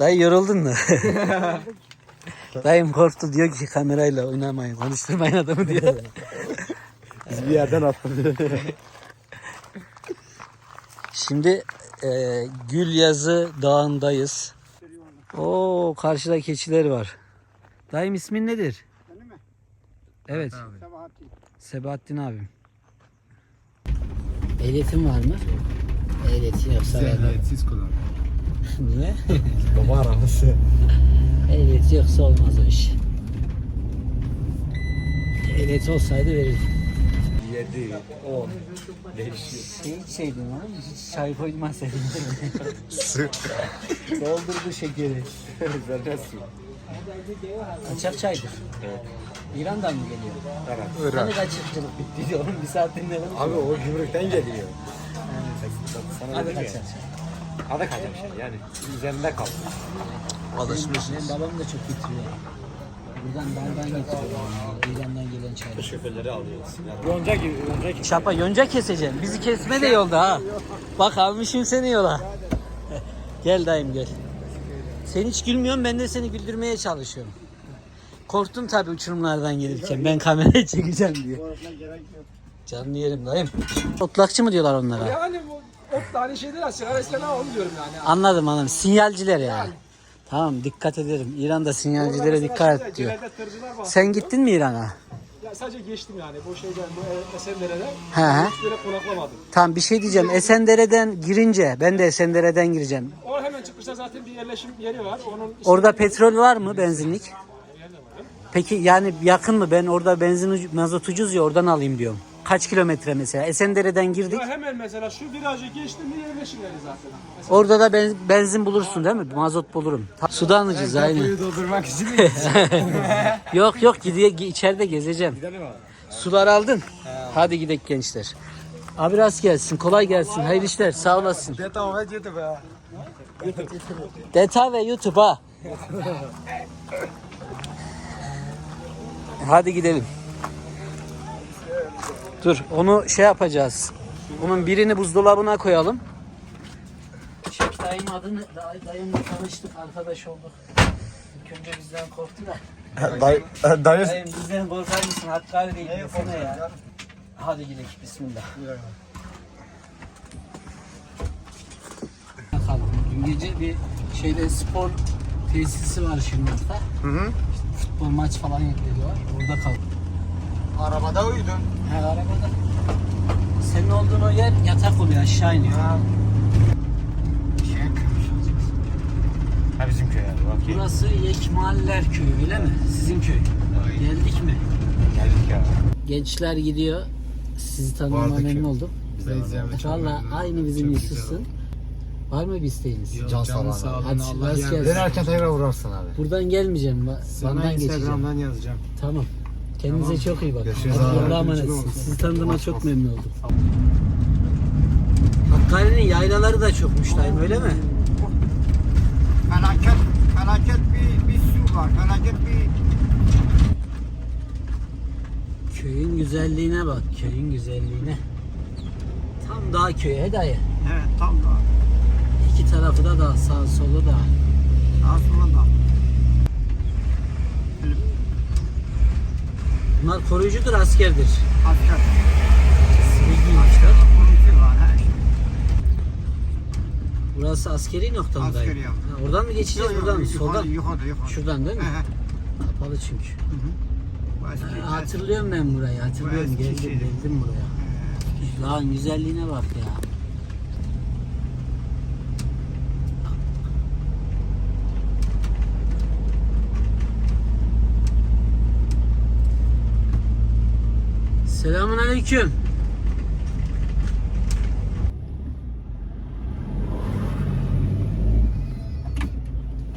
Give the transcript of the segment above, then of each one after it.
Dayı yoruldun mu? Dayım korktu diyor ki kamerayla oynamayın, konuşturmayın adamı diyor. Biz bir yerden atladı. Şimdi e, Gülyazı Dağı'ndayız. Oo karşıda keçiler var. Dayım ismin nedir? Evet. Sebahattin abim. Ehliyetin var mı? Ehliyetin yoksa vermem. Siz kullan. Niye? Baba arabası. Ehliyeti yoksa olmaz o iş. Ehliyeti olsaydı verirdim. 7, 10. Değişiyor. Şey içseydin hiç çay koymasaydın. Su. Doldurdu şekeri. Zerre su. Kaçak çaydır. İran'dan mı geliyor? Evet. Hani kaçakçılık bitti diyorum, bir saattir ne Abi o gümrükten geliyor. Sana Hadi kaçak çay. Adı kaçak şey yani. Üzerinde kaldı. Benim babam da çok getiriyor. Buradan bardan getiriyor. İran'dan gelen çay. Şoförleri alıyoruz. Yonca gibi, yonca gibi. Şapa yonca keseceğim. Bizi kesme de yolda ha. Bak almışım seni yola. gel dayım gel. Sen hiç gülmüyorsun ben de seni güldürmeye çalışıyorum. Korktun tabii uçurumlardan gelirken ben kamerayı çekeceğim diye. Canlı yerim dayım. Otlakçı mı diyorlar onlara? Yani bu ot tane şeyler sigara istemem onu diyorum yani. Anladım anladım. Sinyalciler yani. Tamam dikkat ederim. İran'da sinyalcilere dikkat et diyor. Sen gittin mi İran'a? Ya sadece geçtim yani bu şeyden bu e- Esenler'e He he. hiç böyle konaklamadım. Tamam bir şey diyeceğim. Esendere'den girince ben de Esendere'den gireceğim. O hemen çıkışta zaten bir yerleşim yeri var. Onun Orada petrol var mı benzinlik? Peki yani yakın mı? Ben orada benzin mazot ucuz ya oradan alayım diyorum. Kaç kilometre mesela? Esendere'den girdik. ya hemen mesela şu virajı geçtim mi yerleşim yeri zaten. Mesela Orada da ben- benzin bulursun değil mi? Mazot bulurum. Ta- Sudan ucuz aynı. doldurmak için Yok yok gidiyor gi- içeride gezeceğim. Gidelim abi. Sular aldın. Hadi gidelim gençler. Abi rast gelsin. Kolay gelsin. Hayırlı işler. Sağ olasın. Tamam hadi YouTube ya. Deta ve YouTube ha. Hadi gidelim. Dur onu şey yapacağız. Bunun birini buzdolabına koyalım. Şek dayım adını day, dayımla tanıştık arkadaş olduk. İlk önce bizden korktu da. Dayı, dayı. Dayım bizden korkar mısın? Hakkari değil desene ya. Hadi gidelim bismillah. Bakalım dün gece bir şeyde spor tesisi var şimdi orada. Hı hı. Futbol maç falan yapıyorlar. Orada kaldım. Arabada uyudun. He arabada. Senin olduğun o yer yatak oluyor aşağı iniyor. Şey Ha bizim köy yani bak. Burası Yekmaller Köyü öyle mi? Sizin köy. Geldik mi? Geldik ya. Gençler gidiyor. Sizi tanımama memnun oldum. Valla aynı bizim Yusuf'sun. Var mı bir isteğiniz? Can sağ ol. Hadi rast gelsin. Dönerken tekrar uğrarsın abi. Buradan gelmeyeceğim. Bandan geçeceğim. yazacağım. Tamam. Kendinize çok iyi bakın. Görüşürüz Hadi abi. Allah'a emanetsiniz. Sizi tanıdığıma çok memnun oldum. Hakkari'nin yaylaları da çokmuş dayım öyle mi? felaket felaket bir, bir su var. Felaket bir Köyün güzelliğine bak. Köyün güzelliğine. Tam dağ köyü he dayı. evet tam da İki tarafı da dağ. Sağ solu dağ. aslında da. Bunlar koruyucudur askerdir. Asker. Sivil giymişler. Burası askeri nokta mı dayı? Askeri, Ha, evet. oradan mı geçeceğiz buradan mı? Yukarı, Soldan. Yukarıda yukarıda. Şuradan değil mi? He. Kapalı çünkü. Bu eski- Ha, Hatırlıyorum ben burayı. Hatırlıyorum. Geldim, geldim buraya. Dağın güzelliğine bak ya. Selamun aleyküm.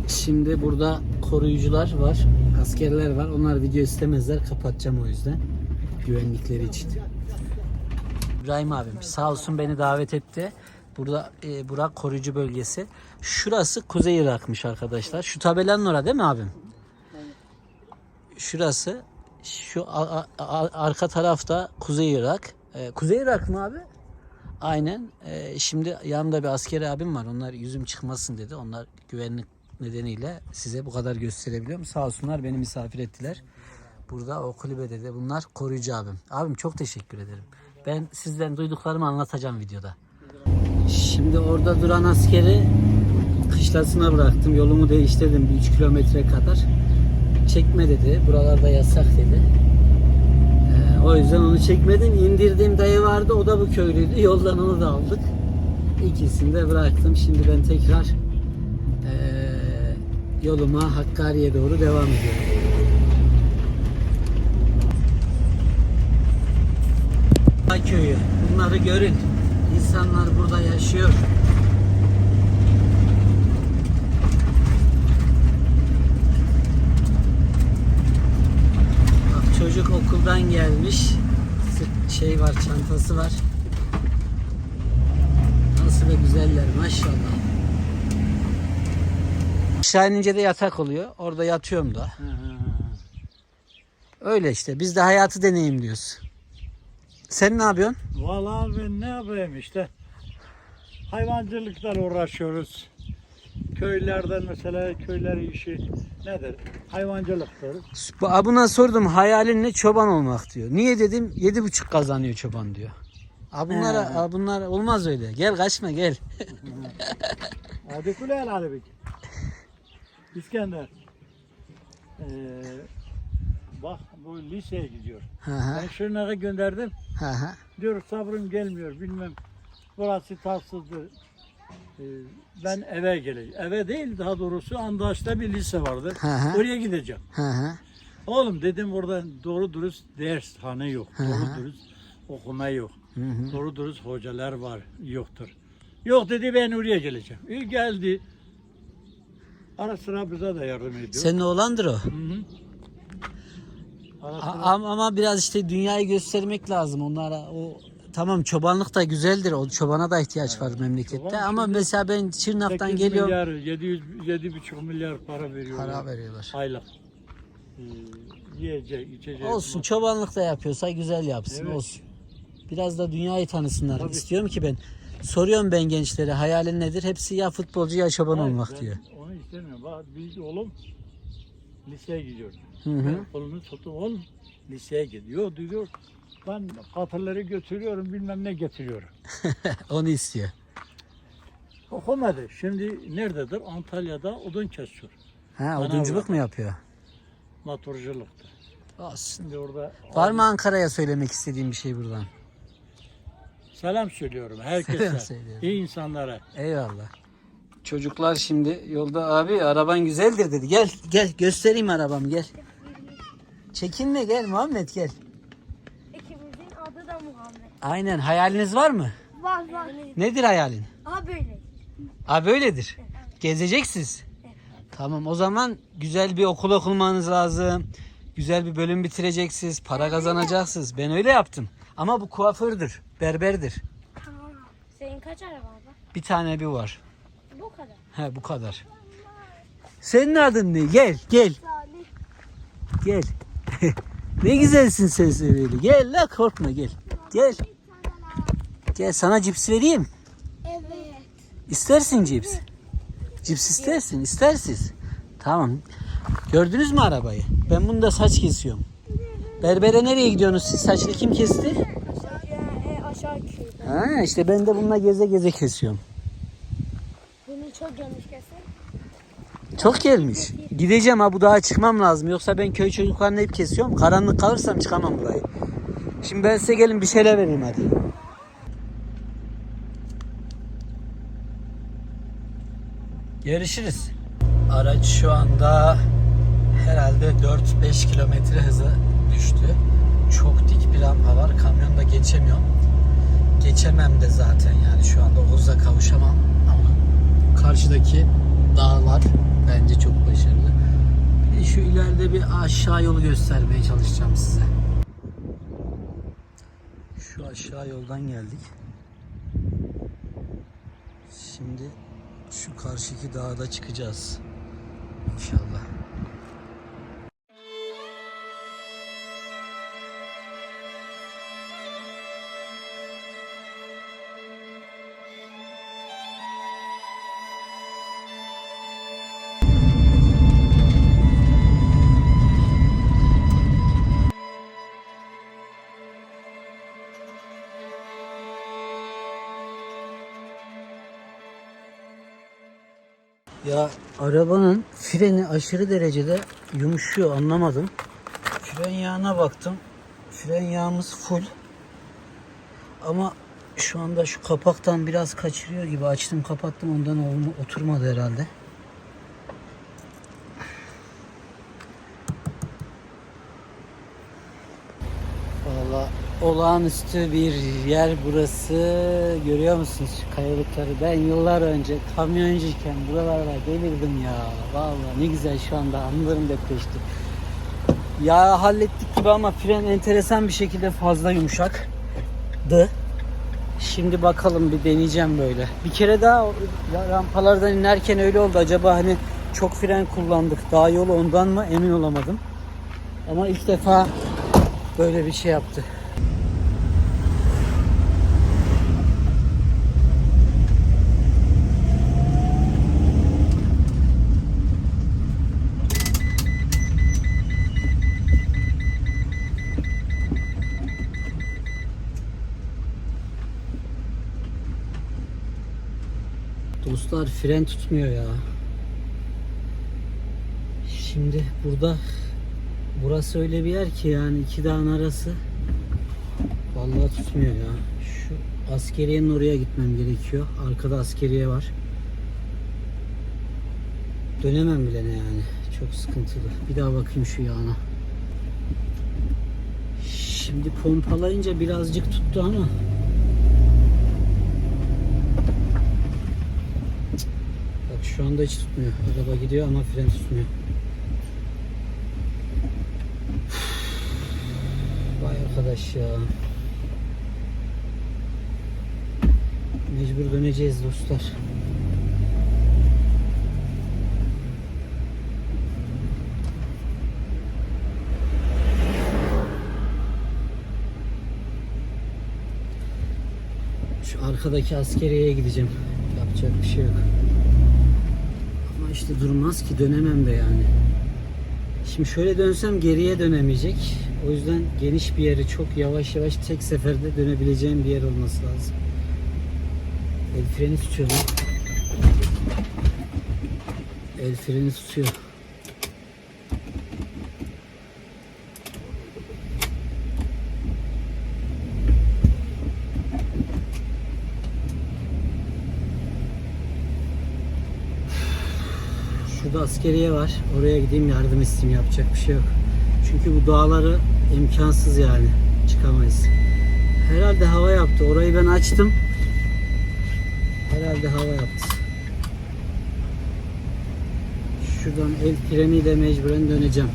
Şimdi burada koruyucular var, askerler var. Onlar video istemezler. Kapatacağım o yüzden. Güvenlikleri için. İbrahim abim sağ olsun beni davet etti. Burada e, Burak koruyucu bölgesi. Şurası Kuzey Irak'mış arkadaşlar. Şu tabelanın orada değil mi abim? Şurası şu arka tarafta Kuzey Irak. E, Kuzey Irak mı abi? Aynen. E, şimdi yanımda bir askeri abim var. Onlar yüzüm çıkmasın dedi. Onlar güvenlik nedeniyle size bu kadar gösterebiliyorum. Sağ olsunlar beni misafir ettiler. Burada o kulübede de bunlar koruyucu abim. Abim çok teşekkür ederim. Ben sizden duyduklarımı anlatacağım videoda. Şimdi orada duran askeri kışlasına bıraktım. Yolumu değiştirdim bir 3 kilometre kadar. Çekme dedi. Buralarda yasak dedi. Ee, o yüzden onu çekmedim. İndirdiğim dayı vardı. O da bu köylüydü. Yoldan onu da aldık. İkisini de bıraktım. Şimdi ben tekrar eee, yoluma Hakkari'ye doğru devam ediyorum. Köyü. Bunları görün. İnsanlar burada yaşıyor. Bak çocuk okuldan gelmiş. Şey var, çantası var. Nasıl da güzeller maşallah. Aşağı inince de yatak oluyor. Orada yatıyorum da. Öyle işte. Biz de hayatı deneyimliyoruz. Sen ne yapıyorsun? Vallahi ben ne yapayım işte. Hayvancılıkla uğraşıyoruz. Köylerde mesela köyler işi nedir? Hayvancılıktır. Bu- Buna sordum hayalin ne çoban olmak diyor. Niye dedim yedi buçuk kazanıyor çoban diyor. A bunlara, a bunlar olmaz öyle. Gel kaçma gel. Hadi kule el hadi bir. İskender. Ee, bak bu liseye gidiyor. Hı, Ben Şırnak'a gönderdim. hı. Diyor sabrım gelmiyor bilmem. Burası tatsızdır. Ee, ben eve geleceğim. Eve değil daha doğrusu Andaş'ta bir lise vardı. Hı hı. Oraya gideceğim. Hı hı. Oğlum dedim burada doğru dürüst dershane yok. Hı hı. Doğru dürüst okuma yok. Hı hı. Doğru dürüst hocalar var yoktur. Yok dedi ben oraya geleceğim. İyi geldi. Ara sıra bize de yardım ediyor. Senin oğlandır o. Hı hı. Ara sıra Ama, ama biraz işte dünyayı göstermek lazım onlara. O tamam çobanlık da güzeldir. O çobana da ihtiyaç var memlekette. çoban Ama şimdi mesela ben Çırnak'tan 8 geliyorum. milyar, 700, 7,5 milyar para veriyorlar. Para veriyorlar. Aylık. Ee, yiyecek, içecek. Olsun çobanlık da yapıyorsa güzel yapsın Evet. olsun. Biraz da dünyayı tanısınlar. Tabii. İstiyorum ki ben. Soruyorum ben gençlere hayalin nedir? Hepsi ya futbolcu ya çoban Hayır, olmak ben diyor. Onu istemiyorum. Bak bir oğlum liseye gidiyor. Hı hı. Ben Oğlumu tuttum oğlum liseye gidiyor diyor. Ben katırları götürüyorum bilmem ne getiriyorum. Onu istiyor. Okumadı. Şimdi nerededir? Antalya'da odun kesiyor. Ha, odunculuk mu yapıyor? Motorculukta. Olsun. Şimdi orada Var mı Ankara'ya söylemek istediğim bir şey buradan? selam söylüyorum Selam herkese. söylüyorum. iyi insanlara. Eyvallah. Çocuklar şimdi yolda abi araban güzeldir dedi. Gel gel göstereyim arabamı gel. Çekinme gel Muhammed gel. İkimizin adı da Muhammed. Aynen hayaliniz var mı? Var var. Nedir hayalin? Aha böyle. Ha böyledir. Gezeceksiniz. Tamam o zaman güzel bir okul okumanız lazım. Güzel bir bölüm bitireceksiniz. Para kazanacaksınız. Ben öyle yaptım. Ama bu kuafördür. Berberdir. Ha. Senin kaç araba var? Bir tane bir var. Bu kadar. He bu kadar. Senin adın ne? Gel gel Salih. gel. ne güzelsin sen sevgili. Gel la korkma gel. Gel. Gel sana cips vereyim. Evet. İstersin cips. Cips istersin, istersiz. Tamam. Gördünüz mü arabayı? Ben bunda saç kesiyorum. Berbere nereye gidiyorsunuz siz? Saçını kim kesti? Aşağı, e, aşağı köyde. Ha işte ben de bununla geze geze kesiyorum. Bunu çok yanlış kesin. Çok gelmiş. Gideceğim ha bu dağa çıkmam lazım. Yoksa ben köy çocuklarını hep kesiyorum. Karanlık kalırsam çıkamam burayı. Şimdi ben size gelin bir şeyler vereyim hadi. Görüşürüz. Araç şu anda herhalde 4-5 kilometre hıza düştü. Çok dik bir rampa var. Kamyon da geçemiyorum. Geçemem de zaten yani şu anda Oğuz'a kavuşamam. Ama karşıdaki dağlar bence çok başarılı. Bir şu ileride bir aşağı yolu göstermeye çalışacağım size. Şu aşağı yoldan geldik. Şimdi şu karşıki dağda çıkacağız. İnşallah. Arabanın freni aşırı derecede yumuşuyor anlamadım. Fren yağına baktım. Fren yağımız full. Ama şu anda şu kapaktan biraz kaçırıyor gibi açtım kapattım ondan oturmadı herhalde. Valla olağanüstü bir yer burası. Görüyor musunuz şu kayalıkları? Ben yıllar önce kamyoncuyken buralarda gelirdim ya. Valla ne güzel şu anda anılarım depreşti. Ya hallettik gibi ama fren enteresan bir şekilde fazla yumuşaktı. Şimdi bakalım bir deneyeceğim böyle. Bir kere daha rampalardan inerken öyle oldu. Acaba hani çok fren kullandık. Daha yolu ondan mı emin olamadım. Ama ilk defa böyle bir şey yaptı. Dostlar fren tutmuyor ya. Şimdi burada burası öyle bir yer ki yani iki dağın arası vallahi tutmuyor ya. Şu askeriyenin oraya gitmem gerekiyor. Arkada askeriye var. Dönemem bile ne yani. Çok sıkıntılı. Bir daha bakayım şu yağına. Şimdi pompalayınca birazcık tuttu ama Bak şu anda hiç tutmuyor. Araba gidiyor ama fren tutmuyor. Vay arkadaş ya. Mecbur döneceğiz dostlar. Şu arkadaki askeriyeye gideceğim. Yapacak bir şey yok. İşte durmaz ki dönemem de yani. Şimdi şöyle dönsem geriye dönemeyecek. O yüzden geniş bir yeri çok yavaş yavaş tek seferde dönebileceğim bir yer olması lazım. El freni tutuyor. El freni tutuyor. Şurada askeriye var. Oraya gideyim yardım isteyeyim. Yapacak bir şey yok. Çünkü bu dağları imkansız yani. Çıkamayız. Herhalde hava yaptı. Orayı ben açtım. Herhalde hava yaptı. Şuradan el freniyle mecburen döneceğim.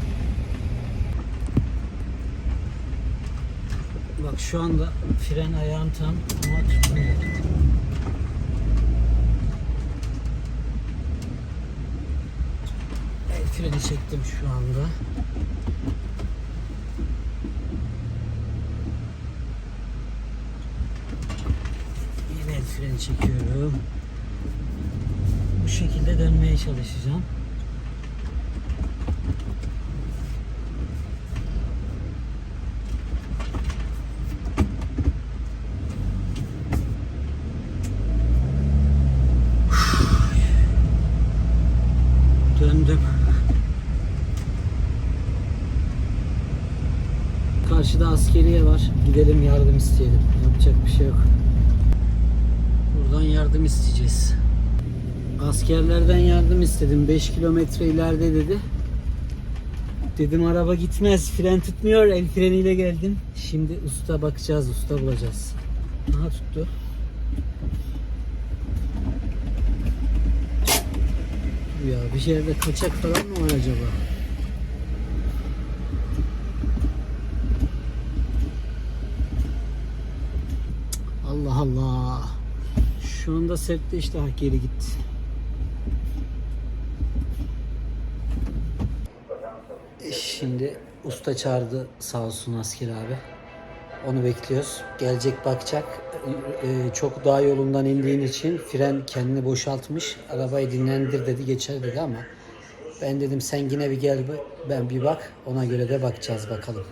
Bak şu anda fren ayağım tam ama tutmuyor. El freni çektim şu anda. Yine el freni çekiyorum. Bu şekilde dönmeye çalışacağım. Döndüm. Karşıda askeriye var. Gidelim yardım isteyelim. Yapacak bir şey yok. Buradan yardım isteyeceğiz. Askerlerden yardım istedim. 5 kilometre ileride dedi. Dedim araba gitmez. Fren tutmuyor. El freniyle geldim. Şimdi usta bakacağız. Usta bulacağız. Aha tuttu. Ya bir yerde kaçak falan mı var acaba? Allah Allah. Şu anda sette işte geri gitti. E, Şimdi usta çağırdı sağ olsun asker abi. Onu bekliyoruz. Gelecek bakacak. E, e, çok daha yolundan indiğin için fren kendini boşaltmış. Arabayı dinlendir dedi geçer dedi ama ben dedim sen yine bir gel ben bir bak ona göre de bakacağız bakalım.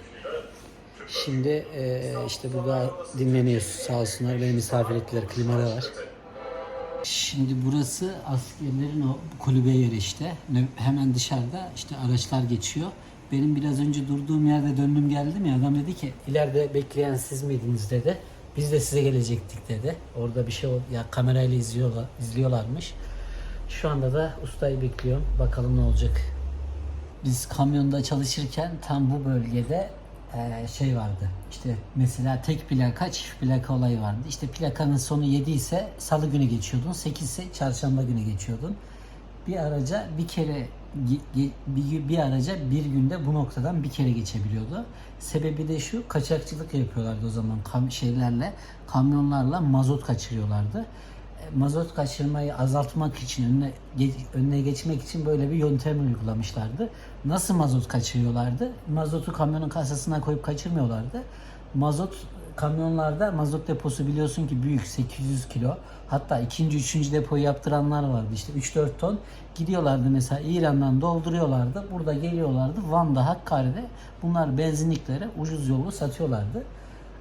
Şimdi e, işte burada dinleniyoruz sağ olsunlar beni misafir ettiler klimada var. Şimdi burası askerlerin o kulübe yeri işte. Hemen dışarıda işte araçlar geçiyor. Benim biraz önce durduğum yerde döndüm geldim ya adam dedi ki ileride bekleyen siz miydiniz dedi. Biz de size gelecektik dedi. Orada bir şey ya kamerayla izliyorlar izliyorlarmış. Şu anda da ustayı bekliyorum. Bakalım ne olacak. Biz kamyonda çalışırken tam bu bölgede eee, şey vardı. İşte mesela tek plaka, çift plaka olayı vardı. İşte plakanın sonu 7 ise salı günü geçiyordun, 8 ise çarşamba günü geçiyordun. Bir araca bir kere bir, bir araca bir günde bu noktadan bir kere geçebiliyordu. Sebebi de şu kaçakçılık yapıyorlardı o zaman kam şeylerle kamyonlarla mazot kaçırıyorlardı. E, Mazot kaçırmayı azaltmak için önüne önüne geçmek için böyle bir yöntem uygulamışlardı. Nasıl mazot kaçırıyorlardı? Mazotu kamyonun kasasına koyup kaçırmıyorlardı. Mazot kamyonlarda mazot deposu biliyorsun ki büyük 800 kilo. Hatta ikinci, üçüncü depoyu yaptıranlar vardı işte 3-4 ton. Gidiyorlardı mesela İran'dan dolduruyorlardı. Burada geliyorlardı Van'da, Hakkari'de bunlar benzinliklere ucuz yolu satıyorlardı.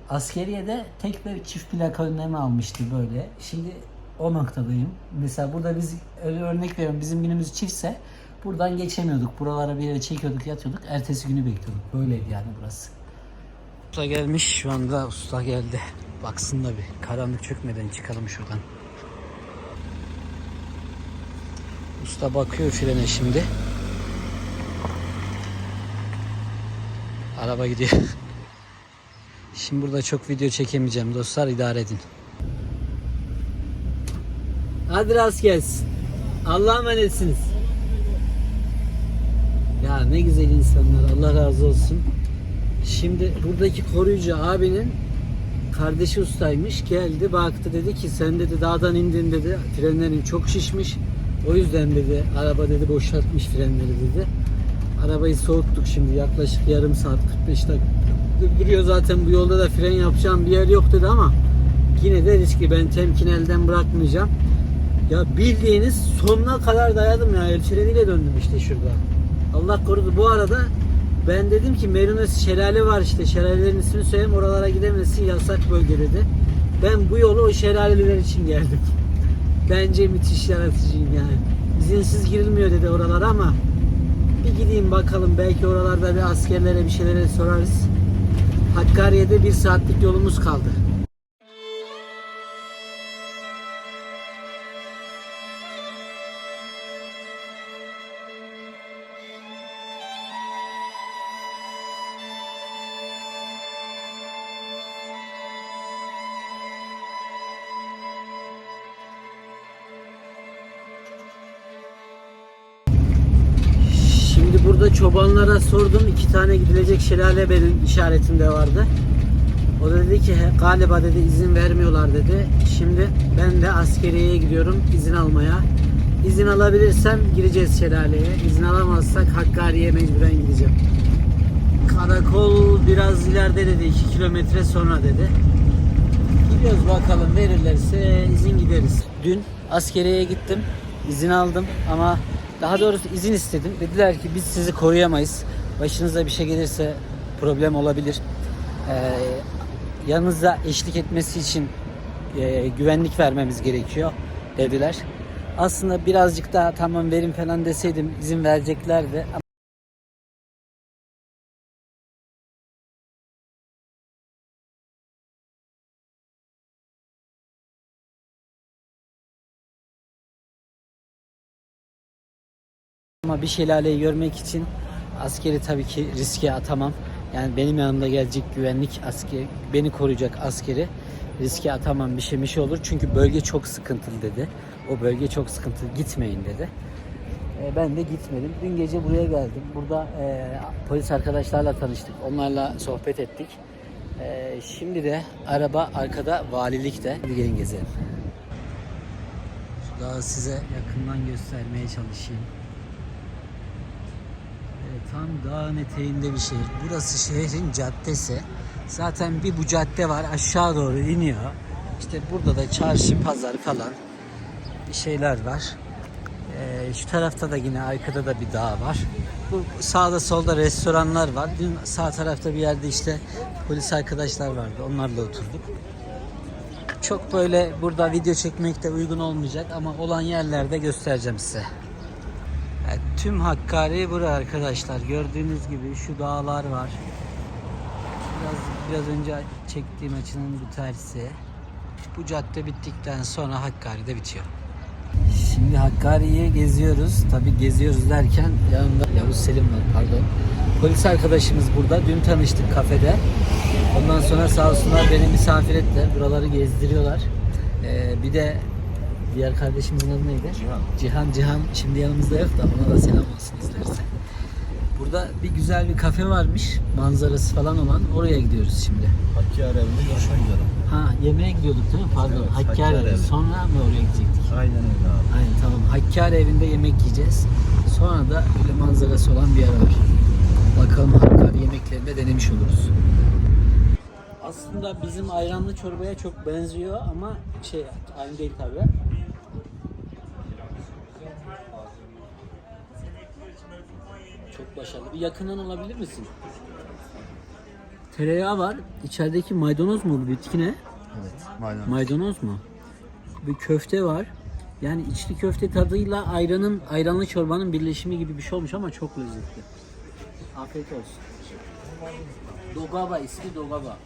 Askeriye de tek ve çift plaka önlemi almıştı böyle. Şimdi o noktadayım. Mesela burada biz öyle örnek veriyorum bizim günümüz çiftse buradan geçemiyorduk. Buralara bir yere çekiyorduk yatıyorduk. Ertesi günü bekliyorduk. Böyleydi yani burası. Usta gelmiş şu anda usta geldi. Baksın da bir karanlık çökmeden çıkalım şuradan. Usta bakıyor frene şimdi. Araba gidiyor. Şimdi burada çok video çekemeyeceğim dostlar idare edin. Hadi rast gelsin. Allah'a emanetsiniz. Ya ne güzel insanlar Allah razı olsun. Şimdi buradaki koruyucu abinin kardeşi ustaymış. Geldi baktı dedi ki sen dedi dağdan indin dedi. Frenlerin çok şişmiş. O yüzden dedi araba dedi boşaltmış frenleri dedi. Arabayı soğuttuk şimdi yaklaşık yarım saat 45 dakika duruyor zaten bu yolda da fren yapacağım bir yer yok dedi ama yine de riskli ben temkin elden bırakmayacağım. Ya bildiğiniz sonuna kadar dayadım ya el freniyle döndüm işte şurada. Allah korudu bu arada ben dedim ki Merinos şelale var işte şelalelerin ismini söyleyeyim oralara gidemezsin yasak bölge dedi. Ben bu yolu o şelaleler için geldim. Bence müthiş yaratıcıyım yani. İzinsiz girilmiyor dedi oralara ama bir gideyim bakalım belki oralarda bir askerlere bir şeylere sorarız. Hakkari'ye bir saatlik yolumuz kaldı. Çobanlara sordum. iki tane gidilecek şelale benim işaretimde vardı. O da dedi ki "He, galiba dedi izin vermiyorlar dedi. Şimdi ben de askeriyeye gidiyorum izin almaya. İzin alabilirsem gireceğiz şelaleye. İzin alamazsak Hakkari'ye mecburen gideceğim. Karakol biraz ileride dedi. 2 kilometre sonra dedi. Gidiyoruz bakalım verirlerse izin gideriz. Dün askeriyeye gittim. izin aldım ama daha doğrusu izin istedim. Dediler ki biz sizi koruyamayız. Başınıza bir şey gelirse problem olabilir. Ee, yanınıza eşlik etmesi için e, güvenlik vermemiz gerekiyor dediler. Aslında birazcık daha tamam verin falan deseydim izin vereceklerdi. Ama bir şelaleyi görmek için askeri tabii ki riske atamam. Yani benim yanımda gelecek güvenlik askeri, beni koruyacak askeri riske atamam bir şey bir şey olur. Çünkü bölge çok sıkıntılı dedi. O bölge çok sıkıntılı gitmeyin dedi. E, ben de gitmedim. Dün gece buraya geldim. Burada e, polis arkadaşlarla tanıştık. Onlarla sohbet ettik. E, şimdi de araba arkada valilikte. Hadi gelin gezelim. Daha size yakından göstermeye çalışayım. Tam dağın eteğinde bir şehir. Burası şehrin caddesi. Zaten bir bu cadde var aşağı doğru iniyor. İşte burada da çarşı, pazar falan bir şeyler var. Ee, şu tarafta da yine arkada da bir dağ var. Bu sağda solda restoranlar var. Dün sağ tarafta bir yerde işte polis arkadaşlar vardı. Onlarla oturduk. Çok böyle burada video çekmek de uygun olmayacak ama olan yerlerde göstereceğim size. Tüm Hakkari bura arkadaşlar. Gördüğünüz gibi şu dağlar var. Biraz biraz önce çektiğim açının bu tersi. Bu cadde bittikten sonra Hakkari'de bitiyor. Şimdi Hakkari'yi geziyoruz. Tabi geziyoruz derken yanımda Yavuz Selim var pardon. Polis arkadaşımız burada. Dün tanıştık kafede. Ondan sonra sağ olsunlar beni misafir ettiler. Buraları gezdiriyorlar. Ee, bir de diğer kardeşimizin adı neydi? Cihan. Cihan Cihan şimdi yanımızda yok da ona da selam olsun izlerse. Burada bir güzel bir kafe varmış. Manzarası falan olan. Oraya gidiyoruz şimdi. Hakkari evinde görüşmek üzere. Ha yemeğe gidiyorduk değil mi? Pardon. Evet, Hakkari Hakkari evi. Sonra mı oraya gidecektik? Aynen öyle abi. Aynen tamam. Hakkari evinde yemek yiyeceğiz. Sonra da böyle manzarası olan bir yer var. Bakalım Hakkari yemeklerini de denemiş oluruz. Aslında bizim ayranlı çorbaya çok benziyor ama şey aynı değil tabi. Çok başarılı. Bir yakından alabilir misin? Tereyağı var. İçerideki maydanoz mu bu bitki ne? Evet. Maydanoz. Maydanoz mu? Bir köfte var. Yani içli köfte tadıyla ayranın ayranlı çorbanın birleşimi gibi bir şey olmuş ama çok lezzetli. Afiyet olsun. Dogaba ismi Dogaba.